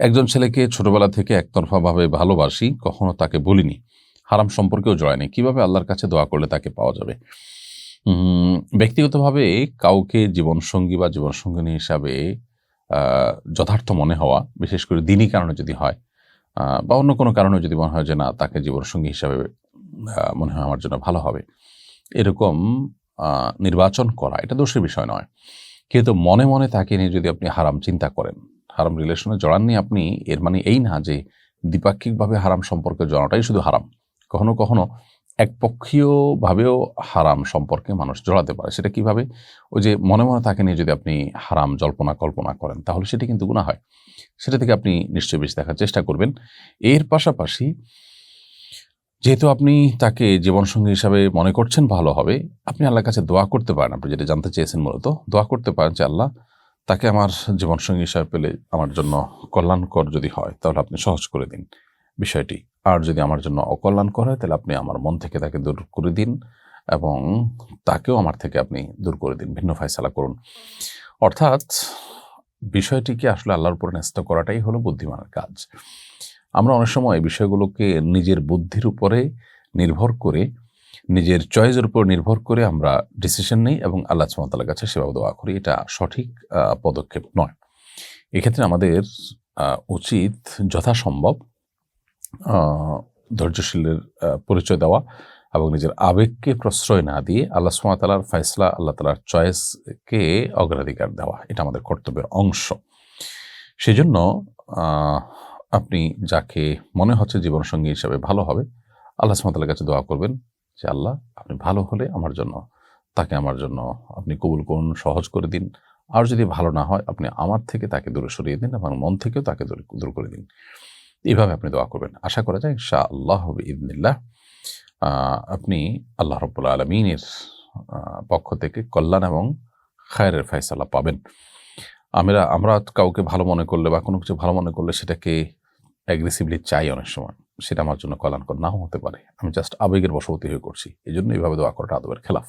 একজন ছেলেকে ছোটবেলা থেকে একতরফাভাবে ভালোবাসি, কখনো তাকে বলিনি হারাম সম্পর্কেও জড়ায়নি। কীভাবে আল্লাহর কাছে দোয়া করলে তাকে পাওয়া যাবে? ব্যক্তিগতভাবে কাউকে জীবনসঙ্গী বা জীবনসঙ্গিনী হিসাবে যথার্থ মনে হওয়া, বিশেষ করে দিনই কারণে যদি হয় বা অন্য কোনো কারণে যদি মনে হয় যে না, তাকে জীবনসঙ্গী হিসাবে মনে হয় আমার জন্য ভালো হবে, এরকম নির্বাচন করা এটা দোষের বিষয় নয়। কিন্তু মনে মনে তাকে নিয়ে যদি আপনি হারাম চিন্তা করেন হারাম রিলেশনে জড়াননি আপনি, এর মানে এই না যে দ্বিপাক্ষিকভাবে হারাম সম্পর্কে জড়ানোটাই শুধু হারাম। কখনো কখনো একপক্ষীয়ভাবেও হারাম সম্পর্কে মানুষ জড়াতে পারে। সেটা কীভাবে? ওই যে মনে মনে তাকে নিয়ে যদি আপনি হারাম জল্পনা কল্পনা করেন, তাহলে সেটা কিন্তু গুণা হয়। সেটা থেকে আপনি নিশ্চয়ই বেশি দেখার চেষ্টা করবেন। এর পাশাপাশি যেহেতু আপনি তাকে জীবনসঙ্গী হিসাবে মনে করছেন ভালো হবে, আপনি আল্লাহর কাছে দোয়া করতে পারেন। আপনি যেটা জানতে চেয়েছেন মূলত, দোয়া করতে পারেন যে আল্লাহ তাকে আমার জীবনসঙ্গী হিসাবে পেলে আমার জন্য কল্যাণকর যদি হয়, তাহলে আপনি সহজ করে দিন। বিষয়টি, আর যদি আমার জন্য অকল্যাণকর হয়, তাহলে আপনি আমার মন থেকে তাকে দূর করে দিন এবং তাকেও আমার থেকে আপনি দূর করে দিন। ভিন্ন ফয়সালা করুন। অর্থাৎ, বিষয়টিকে আসলে আল্লাহর উপরে ন্যস্ত করাটাই হলো বুদ্ধিমানের কাজ। আমরা অনেক সময় এই বিষয়গুলোকে নিজের বুদ্ধির উপরে নির্ভর করে নিজের চয়েসের উপর নির্ভর করে আমরা ডিসিশন নিই এবং আল্লাহ সুমতালার কাছে সেভাবে দোয়া করি। এটা সঠিক পদক্ষেপ নয়। এক্ষেত্রে আমাদের উচিত যথাসম্ভব ধৈর্যশীলের পরিচয় দেওয়া এবং নিজের আবেগকে প্রশ্রয় না দিয়ে আল্লাহ সুমাতালার ফয়সলা, আল্লাহ তালার চয়েসকে অগ্রাধিকার দেওয়া। এটা আমাদের কর্তব্যের অংশ। সেজন্য আপনি যাকে মনে হচ্ছে জীবনসঙ্গী হিসাবে ভালো হবে, আল্লাহ সুমাতালার কাছে দোয়া করবেন। যে আল্লাহ আপনি ভালো হলে আমার জন্য, তাকে আমার জন্য আপনি কবুল করুন, সহজ করে দিন। আর যদি ভালো না হয়, আপনি আমার থেকে তাকে দূরে সরিয়ে দিন এবং মন থেকেও তাকে দূরে, দূর করে দিন। এইভাবে আপনি দোয়া করবেন। আশা করা যায় ইনশা আল্লাহ ইদনিল্লাহ আপনি আল্লাহ রব্বুল আলমিনের পক্ষ থেকে কল্যাণ এবং খায়ের ফয়সালা পাবেন। আমরা আমরা কাউকে ভালো মনে করলে বা কোনো কিছু ভালো মনে করলে সেটাকে অ্যাগ্রেসিভলি চাই অনেক সময়। সেটা আমার জন্য কল্যাণকর নাও হতে পারে। আমি জাস্ট আবেগের বশবর্তী হয়ে করছি। এই জন্য এইভাবে দোয়া করাটা আদবের খেলাফ।